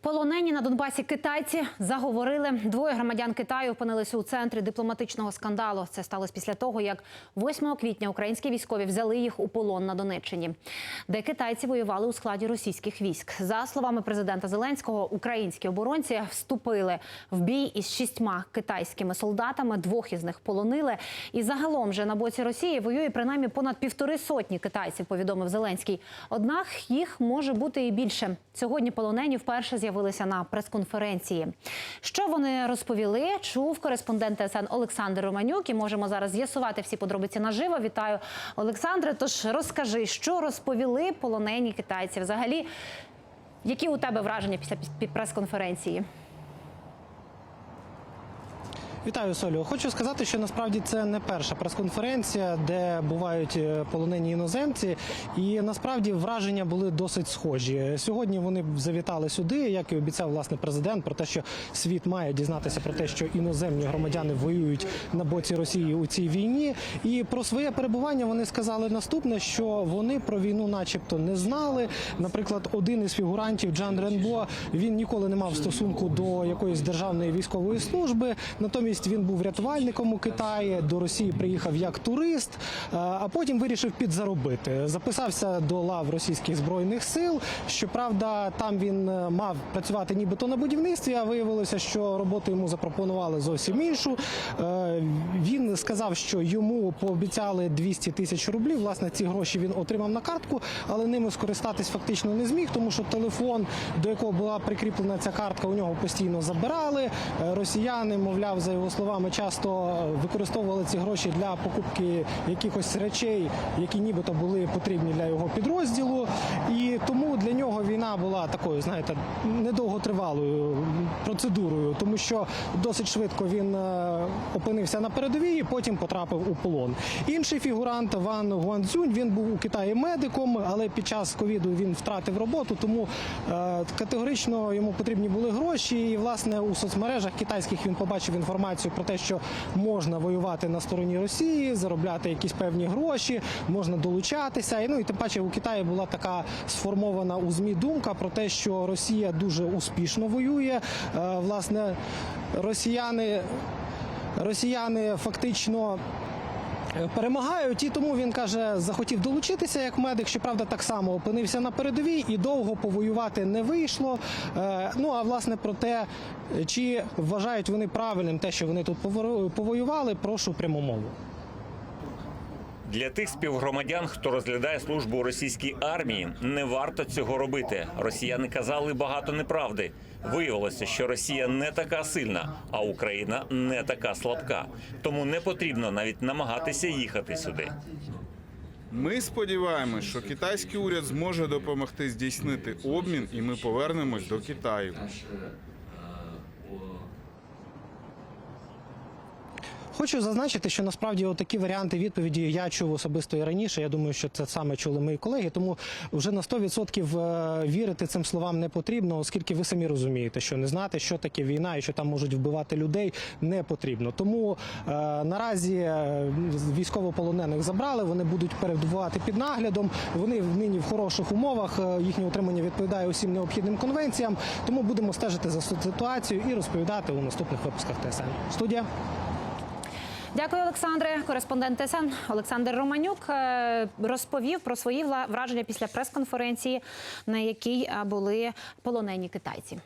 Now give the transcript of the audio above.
Полонені на Донбасі китайці заговорили. Двоє громадян Китаю опинилися у центрі дипломатичного скандалу. Це сталося після того, як 8 квітня українські військові взяли їх у полон на Донеччині, де китайці воювали у складі російських військ. За словами президента Зеленського, українські оборонці вступили в бій із шістьма китайськими солдатами. Двох із них полонили. І загалом же на боці Росії воює принаймні понад півтори сотні китайців. Повідомив Зеленський. Однак їх може бути і більше. Сьогодні полонені вперше з'явилися на прес-конференції. Що вони розповіли? Чув кореспондент СН Олександр Романюк. І можемо зараз з'ясувати всі подробиці наживо. Вітаю, Олександре. Тож розкажи, що розповіли полонені китайці. Взагалі, які у тебе враження після прес-конференції? Вітаю, Солю. Хочу сказати, що насправді це не перша прес-конференція, де бувають е, полонені іноземці, і насправді враження були досить схожі. Сьогодні вони завітали сюди, як і обіцяв власне президент, про те, що світ має дізнатися про те, що іноземні громадяни воюють на боці Росії у цій війні. І про своє перебування вони сказали наступне: що вони про війну, начебто, не знали. Наприклад, один із фігурантів Джан Ренбо він ніколи не мав стосунку до якоїсь державної військової служби. Натомість він був рятувальником у Китаї. До Росії приїхав як турист, е, а потім вирішив підзаробити. Записався до лав російських збройних сил. Щоправда, там він е, мав працювати нібито на будівництві, а виявилося, що роботу йому запропонували зовсім іншу. Е, Він сказав, що йому пообіцяли 200 тисяч рублів. Власне, ці гроші він отримав на картку, але ними скористатись фактично не зміг, тому що телефон, до якого була прикріплена ця картка, у нього постійно забирали. Росіяни, мовляв, за його словами, часто використовували ці гроші для покупки якихось речей, які нібито були потрібні для його підрозділу. І тому для нього війна була такою, знаєте, недовготривалою процедурою, тому що досить швидко він е, опинився на передовій, і потім потрапив у полон. Інший фігурант Ван Гуанцюнь, він був у Китаї медиком, але під час ковіду він втратив роботу, тому е, категорично йому потрібні були гроші. І власне у соцмережах китайських він побачив інформацію про те, що можна воювати на стороні Росії, заробляти якісь певні гроші, можна долучатися. І ну і тим паче у Китаї була така сформована у змі думка про те, що Росія дуже успішно воює. Е, власне, росіяни, росіяни фактично. е, Перемагають, і тому він каже, захотів долучитися як медик. Щоправда, так само опинився на передовій і довго повоювати не вийшло. Е, Ну а власне про те, чи вважають вони правильним те, що вони тут пово- повоювали, прошу пряму мову. Для тих співгромадян, хто розглядає службу у російській армії, не варто цього робити. Росіяни казали багато неправди. Виявилося, що Росія не така сильна, а Україна не така слабка. Тому не потрібно навіть намагатися їхати сюди. Ми сподіваємось, що китайський уряд зможе допомогти здійснити обмін, і ми повернемось до Китаю. Хочу зазначити, що насправді такі варіанти відповіді я чув особисто і раніше. Я думаю, що це саме чули мої колеги. Тому вже на 100% е, вірити цим словам не потрібно, оскільки ви самі розумієте, що не знати, що таке війна і що там можуть вбивати людей, не потрібно. Тому е, наразі е, військовополонених забрали. Вони будуть перебувати під наглядом. Вони нині в хороших умовах. е, Їхнє утримання відповідає усім необхідним конвенціям. Тому будемо стежити за ситуацією і розповідати у наступних випусках ТСН. Студія. Дякую, Олександре. Кореспондент ТСН Олександр Романюк е, розповів про свої враження після прес-конференції, на якій були полонені китайці.